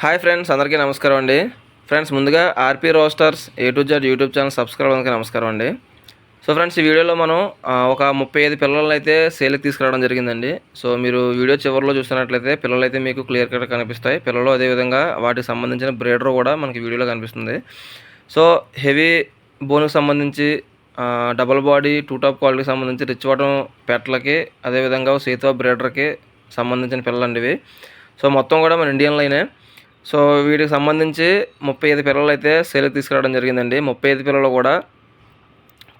Hi friends అందరికీ నమస్కారం అండి. ఫ్రెండ్స్ ముందుగా RP roosters A to Z YouTube channel subscribe అందరికీ నమస్కారం అండి. సో ఫ్రెండ్స్ ఈ వీడియోలో మనం ఒక ముప్పై ఐదు పిల్లలను అయితే సేల్కి తీసుకురావడం జరిగిందండి. సో మీరు వీడియో చివరిలో చూసినట్లయితే పిల్లలు అయితే మీకు క్లియర్ కట్ కనిపిస్తాయి. పిల్లలు అదేవిధంగా వాటికి సంబంధించిన బ్రేడర్ కూడా మనకి వీడియోలో కనిపిస్తుంది. సో హెవీ బోన్కి సంబంధించి double double body two top క్వాలిటీకి సంబంధించి రిచ్ వాటం పెట్టలకి అదేవిధంగా సీతో బ్రేడర్కి సంబంధించిన పిల్లలండి ఇవి. సో మొత్తం కూడా మన ఇండియన్ లైనే. సో వీటికి సంబంధించి ముప్పై ఐదు పిల్లలు అయితే సేల్కి తీసుకురావడం జరిగిందండి. ముప్పై ఐదు పిల్లలు కూడా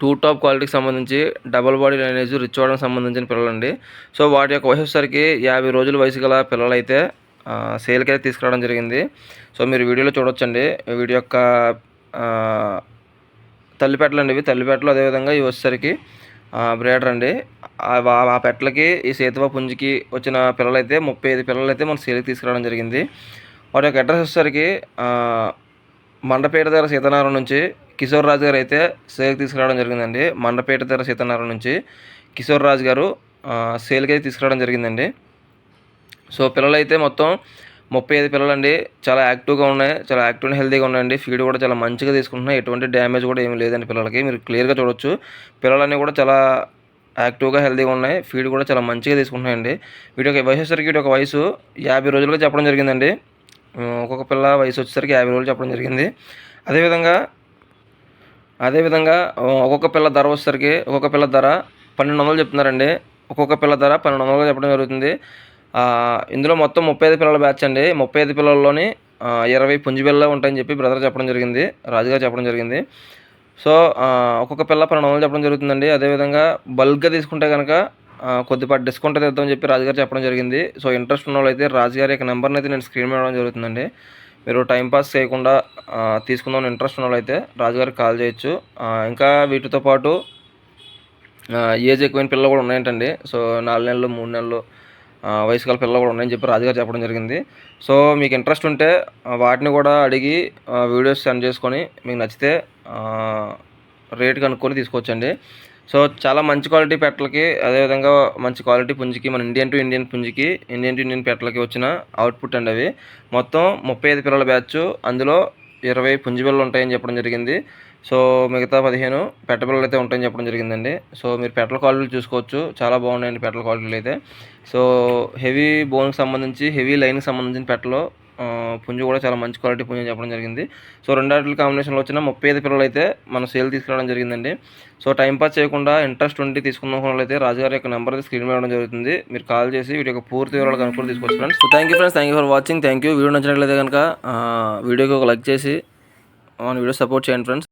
టూ టాప్ క్వాలిటీకి సంబంధించి డబల్ బాడీ లైనేజ్ రిచ్ అవ్వడానికి సంబంధించిన పిల్లలండి. సో వాటి యొక్క వయసు వచ్చేసరికి యాభై రోజుల వయసు గల పిల్లలు అయితే సేల్కి అయితే తీసుకురావడం జరిగింది. సో మీరు వీడియోలో చూడొచ్చండి. వీటి యొక్క తల్లిపెట్టలు అండి ఇవి. తల్లిపెట్టలు అదేవిధంగా ఇవి వచ్చేసరికి బ్రేడర్ అండి. ఆ పెట్టలకి ఈ సేతువ పుంజికి వచ్చిన పిల్లలైతే ముప్పై ఐదు పిల్లలు అయితే సేల్కి తీసుకురావడం జరిగింది. వాటి యొక్క అడ్రస్ వచ్చేసరికి మండపేట దగ్గర సీతారామం నుంచి కిషోర్ రాజు గారు అయితే సేల్కి తీసుకురావడం జరిగిందండి. మండపేట దగ్గర సీతారామం నుంచి కిషోర్ రాజు గారు సేల్కి అయితే తీసుకురావడం జరిగిందండి. సో పిల్లలైతే మొత్తం ముప్పై ఐదు పిల్లలండి. చాలా యాక్టివ్గా ఉన్నాయి. చాలా యాక్టివ్ అండ్ హెల్తీగా ఉన్నాయండి. ఫీడ్ కూడా చాలా మంచిగా తీసుకుంటున్నాయి. ఎటువంటి డ్యామేజ్ కూడా ఏమి లేదండి పిల్లలకి. మీరు క్లియర్గా చూడొచ్చు. పిల్లలన్నీ కూడా చాలా యాక్టివ్గా హెల్తీగా ఉన్నాయి. ఫీడ్ కూడా చాలా మంచిగా తీసుకుంటున్నాయండి. వీటి యొక్క వయసు వచ్చేసరికి వీటి యొక్క వయసు యాభై రోజులుగా చెప్పడం జరిగిందండి. ఒక్కొక్క పిల్ల వయసు వచ్చేసరికి యాభై రోజులు చెప్పడం జరిగింది. అదేవిధంగా అదేవిధంగా ఒక్కొక్క పిల్ల ధర వచ్చేసరికి ఒక్కొక్క పిల్ల ధర పన్నెండు వందలు చెప్తున్నారండి. ఒక్కొక్క పిల్ల ధర పన్నెండు వందలుగా చెప్పడం జరుగుతుంది. ఇందులో మొత్తం ముప్పై ఐదు పిల్లల బ్యాచ్ అండి. ముప్పై ఐదు పిల్లల్లోని ఇరవై పుంజి పిల్లలు ఉంటాయని చెప్పి బ్రదర్ చెప్పడం జరిగింది. రాజుగారు చెప్పడం జరిగింది. సో ఒక్కొక్క పిల్ల పన్నెండు వందలు చెప్పడం జరుగుతుందండి. అదేవిధంగా బల్క్గా తీసుకుంటే కనుక కొద్దిపాటి డిస్కౌంట్ అయితే ఇద్దామని చెప్పి రాజుగారు చెప్పడం జరిగింది. సో ఇంట్రెస్ట్ ఉన్న వాళ్ళు అయితే రాజుగారి యొక్క నెంబర్ని అయితే నేను స్క్రీన్ ఇవ్వడం జరుగుతుందండి. మీరు టైంపాస్ చేయకుండా తీసుకుందాం ఇంట్రెస్ట్ ఉన్న వాళ్ళు అయితే రాజుగారికి కాల్ చేయొచ్చు. ఇంకా వీటితో పాటు ఏజ్ ఎక్కువైన పిల్లలు కూడా ఉన్నాయంటండి. సో నాలుగు నెలలు మూడు నెలలు వయసు గల పిల్లలు కూడా ఉన్నాయని చెప్పి రాజుగారు చెప్పడం జరిగింది. సో మీకు ఇంట్రెస్ట్ ఉంటే వాటిని కూడా అడిగి వీడియోస్ సెండ్ చేసుకొని మీకు నచ్చితే రేట్ కనుక్కొని తీసుకోవచ్చండి. సో చాలా మంచి క్వాలిటీ పెట్టలకి అదేవిధంగా మంచి క్వాలిటీ పుంజికి మన ఇండియన్ టు ఇండియన్ పుంజికి ఇండియన్ టు ఇండియన్ పెట్టలకి వచ్చిన అవుట్పుట్ అండి అవి. మొత్తం ముప్పై ఐదు పిల్లల బ్యాచ్ అందులో ఇరవై పుంజి పిల్లలు ఉంటాయని చెప్పడం జరిగింది. సో మిగతా పదిహేను పెట్ట పిల్లలు అయితే ఉంటాయని చెప్పడం జరిగిందండి. సో మీరు పెట్టల క్వాలిటీలు చూసుకోవచ్చు. చాలా బాగున్నాయండి పెట్టల క్వాలిటీలు అయితే. సో హెవీ బోన్కి సంబంధించి హెవీ లైన్కి సంబంధించిన పెట్టలు పుంజు కూడా చాలా మంచి క్వాలిటీ పుంజు అని చెప్పడం జరిగింది. సో రెండాటి కాంబినేషన్లో వచ్చిన ముప్పై ఐదు పిల్లలు అయితే మన సేల్ తీసుకురావడం జరిగిందండి. సో టైంపాస్ చేయకుండా ఇంట్రెస్ట్ ఉండి తీసుకున్న వాళ్ళు అయితే రాజుగారి యొక్క నెంబర్ అయితే స్క్రీన్ మీద ఇవ్వడం జరుగుతుంది. మీరు కాల్ చేసి వీటి యొక్క పూర్తి వివరాలు కనుక్కొని తీసుకోవచ్చు friends so thank you friends thank you for watching thank you video నచ్చినట్లయితే కనుక వీడియోకి ఒక లైక్ చేసి మన వీడియో సపోర్ట్ చేయండి ఫ్రెండ్స్